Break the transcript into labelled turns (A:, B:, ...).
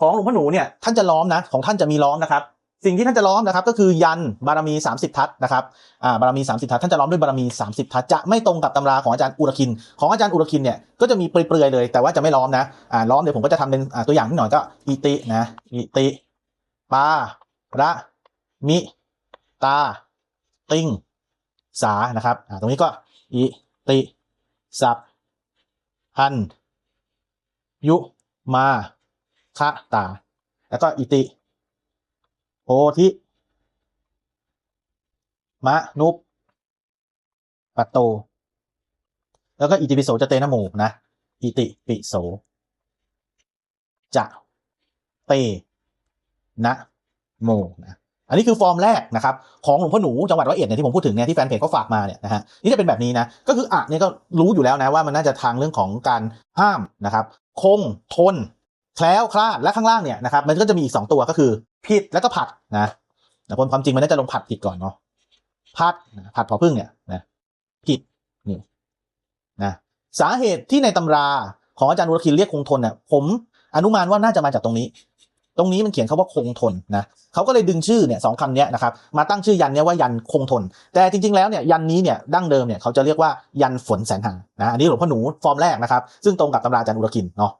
A: ของหลวงพ่อหนูเนี่ยท่านจะล้อมนะของท่านจะมีล้อมนะครับ สิ่งที่ท่านจะล้อมนะครับ ก็คือยันบารมี 30 ทัศนะครับอ่าบารมี 30 ทัศท่านจะล้อมด้วยบารมี 30 ทัศจะไม่ตรงกับตำราของอาจารย์อุรคิน ของอาจารย์อุรคินเนี่ยก็จะมีเปลือยๆเลย แต่ว่าจะไม่ล้อมนะอ่าล้อมเดี๋ยวผมก็จะทำเป็นอ่าตัวอย่างนิดหน่อยก็อิตินะอิติปาระมิตา ติงสานะครับอ่าตรงนี้ก็อิติสับพันยุมา คะตา แล้วก็อิติ โพธิมะนุปปัตโต แล้วก็อิติปิโสจะเตนะโมนะ อิติปิโส จะเตนะโมนะอันนี้คือฟอร์มแรกนะครับของหลวงพ่อหนูจังหวัดร้อยเอ็ดเนี่ยที่ผมพูดถึงเนี่ยที่แฟนเพจเขาฝากมาเนี่ยนะฮะนี่จะเป็นแบบนี้นะก็คืออะเนี่ยก็รู้อยู่แล้วนะว่ามันน่าจะทางเรื่องของการห้ามนะครับ คงทน แคล้วคลาดและข้างล่างเนี่ยนะครับมันก็จะมีอีกสองตัวก็คือผิดแล้วก็ผัดนะแต่ความจริงมันน่าจะลงผัดผิดก่อนเนาะผัดผัดพอพึ่งเนี่ยนะผิดนี่นะสาเหตุที่ในตำราของอาจารย์วุฒิคินเรียกคงทนเนี่ยผมอนุมานว่าน่าจะมาจากตรงนี้ ตรงนี้มันเขียนคาว่าคงทนนะเขาก็เลยดึงชื่อเนี่ยสองคำเนี้ยนะครับมาตั้งชื่อยันเนี้ยว่ายันคงทน แต่จริงๆแล้วเนี่ยยันนี้เนี่ยดั้งเดิมเนี่ยเขาจะเรียกว่ายันฝนแสนหานะอันนี้หลวงพ่อหนูฟอร์มแรกนะครับซึ่งตรงกับตำราอาจารย์อุรคินเนาะ